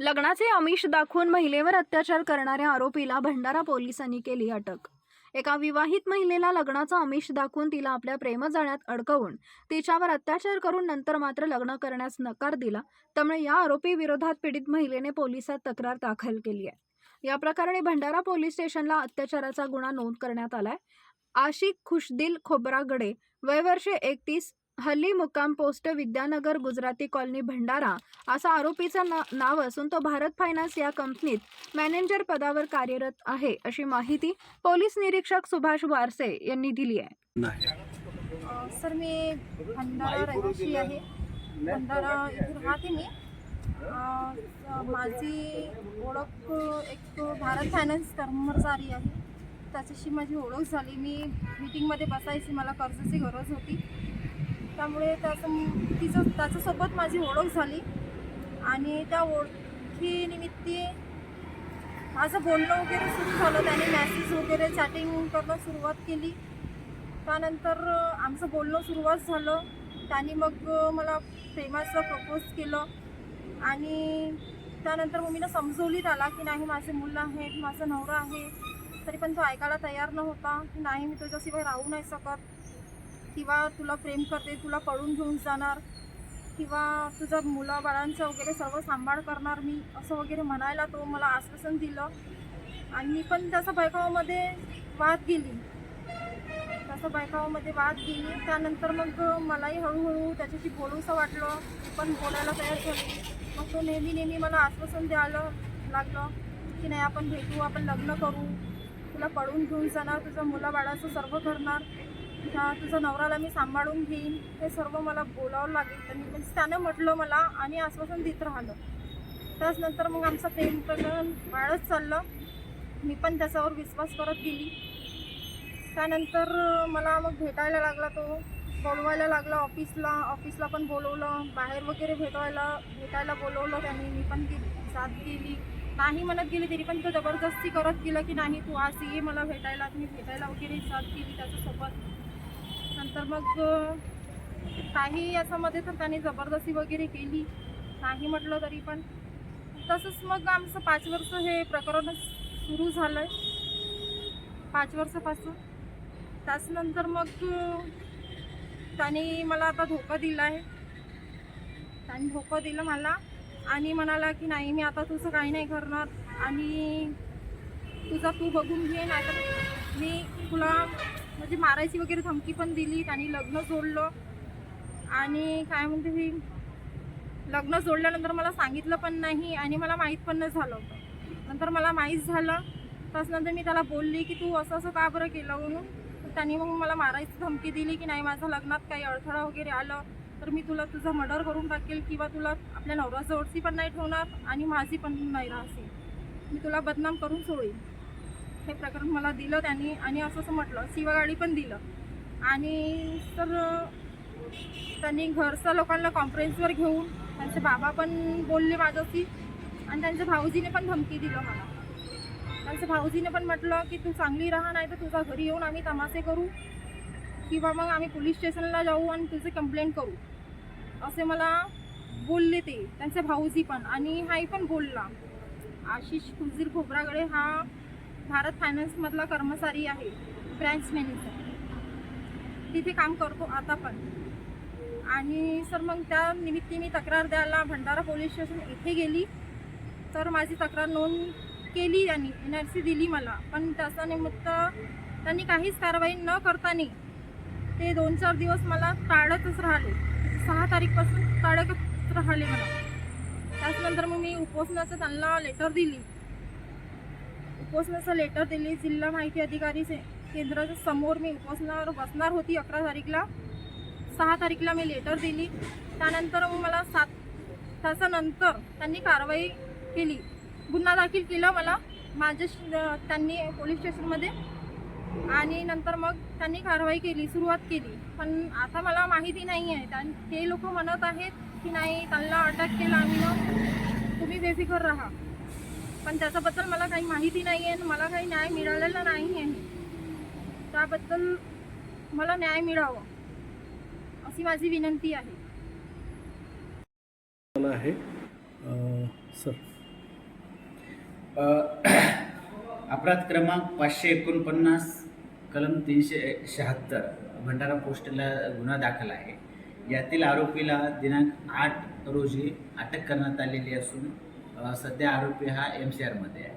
लग्नाचे आमिष दाखवून महिलेवर अत्याचार करणाऱ्या आरोपीला भंडारा पोलिसांनी केली अटक. एका विवाहित महिलेला लग्नाचं आमिष दाखवून तिला आपल्या प्रेमजाळ्यात अडकवून तिच्यावर अत्याचार करून नंतर मात्र लग्न करण्यास नकार दिला त्यामुळे या आरोपी विरोधात पीडित महिलेने पोलिसात तक्रार दाखल केली आहे. या प्रकरणी भंडारा पोलीस स्टेशनला अत्याचाराचा गुन्हा नोंद करण्यात आलाय. आशिक खुशदिल खोब्रागडे वयवर्षे एकतीस हल्ली मुक्काम पोस्ट विद्यानगर गुजराती कॉलनी भंडारा असं आरोपीचं ना नाव असून तो भारत फायनान्स या कंपनीत मॅनेजर पदावर कार्यरत आहे अशी माहिती पोलीस निरीक्षक सुभाष वारसे यांनी दिली आहे. सर मी भंडारा रहिवाशी आहे. भंडारा इथे राहते मी. माझी ओळख एक भारत फायनान्स कर्मचारी आहे. त्याच्याशी माझी ओळख झाली. मी मीटिंगमध्ये बसायची मला कर्जाची गरज होती. त्यामुळे त्याचं तिचं त्याच्यासोबत माझी ओळख झाली. आणि त्या ओळखीनिमित्ती माझं बोलणं वगैरे सुरू झालं. त्याने मॅसेज वगैरे चॅटिंग करणं सुरुवात केली. त्यानंतर आमचं बोलणं सुरुवात झालं. त्याने मग मला प्रेमाचं प्रपोज केलं. आणि त्यानंतर मग मी ना समजवली त्याला की नाही माझे मुलं आहेत माझा नवरा आहे. तरी पण तो ऐकायला तयार नव्हता. की नाही मी तुझ्याशिवाय राहू नाही शकत. किंवा तुला प्रेम करते तुला पळून घेऊन जाणार किंवा तुझं मुलं बाळांचं वगैरे सर्व सांभाळ करणार मी असं वगैरे म्हणायला तो मला आश्वासन दिलं. आणि मी पण तसं बैकावामध्ये वाद गेली. तसं बायकावामध्ये वाद गेली. त्यानंतर मग मलाही हळूहळू त्याच्याशी बोलूसं वाटलं. पण बोलायला तयार झाली. मग तो नेहमी नेहमी मला आश्वासन द्यायला लागलं की नाही आपण भेटू आपण लग्न करू. तुला पळून घेऊन जाणार तुझं मुलाबाळाचं सर्व करणार. का तुझा नवऱ्याला मी सांभाळून घेईन. हे सर्व मला बोलावं लागेल. तर मी म्हणजे त्यानं म्हटलं मला आणि आश्वासन देत राहिलं. त्याचनंतर मग आमचं प्रेम प्रकरण वाढत चाललं. मी पण त्याच्यावर विश्वास करत गेली. त्यानंतर मला मग भेटायला लागला तो. बोलवायला लागला ऑफिसला. ऑफिसला पण बोलवलं. बाहेर वगैरे भेटवायला भेटायला बोलवलं त्यांनी. मी पण गेली. साथ गेली. नाही म्हणत गेली तरी पण तो जबरदस्ती करत गेला की नाही तू आज ये मला भेटायला. मी भेटायला वगैरे साथ केली त्याच्यासोबत. नंतर मग काही याच्यामध्ये तर त्याने जबरदस्ती वगैरे केली. नाही म्हटलं तरी पण. तसंच मग आमचं पाच वर्ष हे प्रकरण सुरू झालं आहे पाच वर्षापासून. त्याचनंतर मग त्याने मला आता धोका दिला आहे त्याने धोका दिला मला आणि म्हणाला की नाही मी आता तुझं काही नाही करणार आणि तुझा तू बघून घे नाही मी तुला म्हणजे मारायची वगैरे धमकी पण दिली आणि लग्न जोडलं. आणि काय म्हणते मी लग्न जोडल्यानंतर मला सांगितलं पण नाही आणि मला माहीत पण नाही झालं होतं. नंतर मला माहीत झालं. त्याच्यानंतर मी त्याला बोलली की तू असं असं का बरं केलं म्हणून? तर त्यांनी मग मला मारायची धमकी दिली की नाही माझं लग्नात काही अडथळा वगैरे आलं तर मी तुला तुझं मर्डर करून टाकेल किंवा तुला आपल्या नवऱ्याजवळची पण नाही ठेवणार आणि माझी पण नाही राहशील मी तुला बदनाम करून सोडेल. हे प्रकरण मला दिलं त्यांनी आणि असं असं म्हटलं. शिवगाडी पण दिलं. आणि तर त्यांनी घरच्या लोकांना कॉन्फरन्सवर घेऊन त्यांचे बाबा पण बोलले माझ्याशी आणि त्यांच्या भाऊजीने पण धमकी दिलं मला. त्यांच्या भाऊजीने पण म्हटलं की तू चांगली राहा नाही तर तुझ्या घरी येऊन आम्ही तमाशे करू किंवा मग आम्ही पोलीस स्टेशनला जाऊ आणि तुझी कंप्लेंट करू. असे मला बोलले ते त्यांचे भाऊजी पण. आणि हाही पण बोलला. आशिष कुलजीर खोबरागडे हा भारत फायनान्समधला कर्मचारी आहे ब्रँच मॅनेजर तिथे काम करतो आता पण. आणि सर मग त्या निमित्ती मी तक्रार द्यायला भंडारा पोलीस स्टेशन येथे गेली. तर माझी तक्रार नोंद केली त्यांनी एन आर सी दिली मला. पण त्याचा निमित्त त्यांनी काहीच कारवाई न करताना ते दोन चार दिवस मला टाळतच राहिले. सहा तारीखपासून टाळतच राहिले मला. त्याचनंतर मग मी उपोषणाचं त्यांना लेटर दिली. उपोषणाचं लेटर दिली जिल्हा माहिती अधिकारी केंद्राच्या समोर मी उपोषणावर बसणार होती अकरा तारीखला. सहा तारीखला मी लेटर दिली. त्यानंतर मग मला सात तासानंतर त्यांनी कारवाई केली. गुन्हा दाखल केला मला. माझ्या त्यांनी पोलीस स्टेशनमध्ये. आणि नंतर मग त्यांनी कारवाई केली सुरुवात केली. पण आता मला माहिती नाही आहे. त्यां ते लोक म्हणत आहेत की नाही त्यांना अटक केला आम्ही तुम्ही बेफिकर राहा. पण त्याच्याबद्दल मला काही माहिती नाही आहे आणि मला काही न्याय मिळालेला नाही आहे त्याबद्दल मला न्याय मिळावं अशी माझी विनंती आहे. आहे अं, सर. अ, अपराध क्रमांक पाचशे एकोणपन्नास कलम तीनशे शहात्तर भंडारा पोस्टला गुन्हा दाखल आहे. यातील आरोपीला दिनांक आठ रोजी अटक करण्यात आलेली असून सध्या आरोपी हा एम सी आरमध्ये आहे.